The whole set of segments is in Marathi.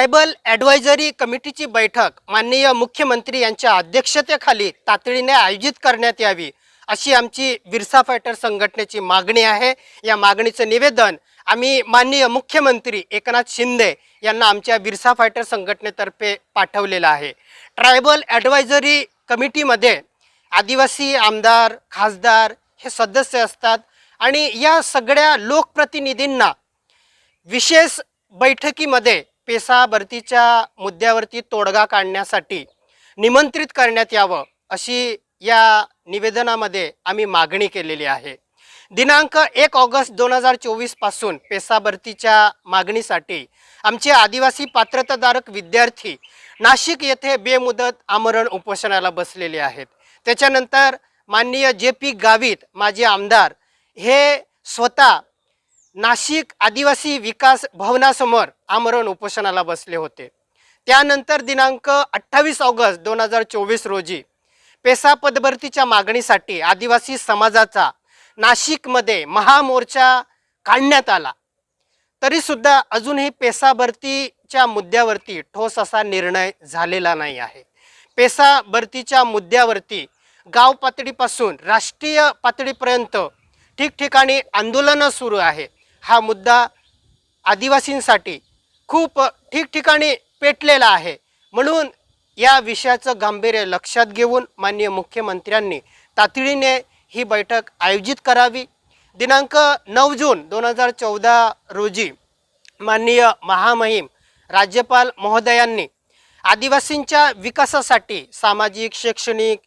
ट्रायबल ॲडवायझरी कमिटीची बैठक माननीय मुख्यमंत्री यांच्या अध्यक्षतेखाली तातडीने आयोजित करण्यात यावी अशी आमची बिरसा फायटर संघटनेची मागणी आहे. या मागणीचं निवेदन आम्ही माननीय मुख्यमंत्री एकनाथ शिंदे यांना आमच्या बिरसा फायटर संघटनेतर्फे पाठवलेलं आहे. ट्रायबल ॲडवायझरी कमिटीमध्ये आदिवासी आमदार खासदार हे सदस्य असतात आणि या सगळ्या लोकप्रतिनिधींना विशेष बैठकीमध्ये पेसा भरतीच्या मुद्द्यावरती तोडगा काढण्यासाठी निमंत्रित करण्यात यावं अशी या निवेदनामध्ये आम्ही मागणी केलेली आहे. दिनांक एक ऑगस्ट दोन हजार चोवीसपासून पेसा भरतीच्या मागणीसाठी आमचे आदिवासी पात्रताधारक विद्यार्थी नाशिक येथे बेमुदत आमरण उपोषणाला बसलेले आहेत. त्याच्यानंतर माननीय जे पी गावित माजी आमदार हे स्वतः नाशिक आदिवासी विकास भवनासमोर आमरण उपोषणाला बसले होते. त्यानंतर दिनांक अठ्ठावीस ऑगस्ट दोन हजार चोवीस रोजी पेसा पदभरतीच्या मागणीसाठी आदिवासी समाजाचा नाशिकमध्ये महामोर्चा काढण्यात आला. तरीसुद्धा अजूनही पेसा भरतीच्या मुद्द्यावरती ठोस असा निर्णय झालेला नाही आहे. पेसा भरतीच्या मुद्द्यावरती गाव पातळीपासून राष्ट्रीय पातळीपर्यंत ठिकठिकाणी आंदोलनं सुरू आहे हा मुद्दा आदिवासींसाठी खूप ठिकठिकाणी पेटलेला आहे. म्हणून या विषयाचं गांभीर्य लक्षात घेऊन माननीय मुख्यमंत्र्यांनी तातडीने ही बैठक आयोजित करावी. दिनांक नऊ जून दोन हजार चौदा रोजी माननीय महामहिम राज्यपाल महोदयांनी आदिवासींच्या विकासासाठी सामाजिक शैक्षणिक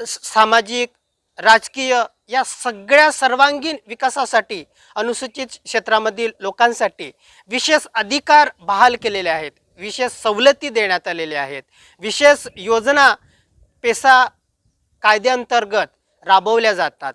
सामाजिक राजकीय या सगळ्या सर्वांगीण विकासासाठी अनुसूचित क्षेत्रामधील लोकांसाठी विशेष अधिकार बहाल केलेले आहेत विशेष सवलती देण्यात आलेल्या आहेत विशेष योजना पेसा कायद्याअंतर्गत राबवल्या जातात.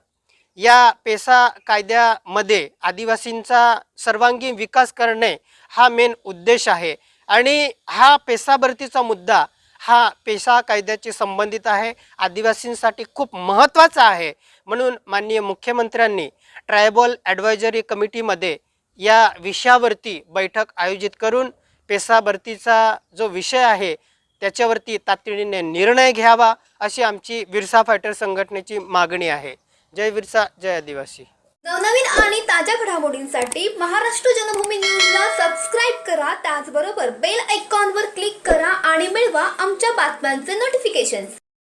या पेसा कायद्यामध्ये आदिवासींचा सर्वांगीण विकास करणे हा मेन उद्देश आहे आणि हा पेसाभरतीचा मुद्दा हा पेशा कायद्याशी संबंधित आहे. आदिवासींसाठी खूप महत्त्वाचा आहे. म्हणून माननीय मुख्यमंत्र्यांनी ट्रायबल ॲडवायझरी कमिटीमध्ये या विषयावरती बैठक आयोजित करून पेसा भरतीचा जो विषय आहे त्याच्यावरती तातडीने निर्णय घ्यावा अशी आमची विरसा फायटर संघटनेची मागणी आहे. जय विरसा जय आदिवासी. नवनवीन आणि ताज्या घडामोडींसाठी महाराष्ट्र जनभूमी न्यूजला सबस्क्राईब करा. त्याचबरोबर बेल आयकॉनवर क्लिक आणि मिळवा आमच्या बातम्यांचे नोटिफिकेशन्स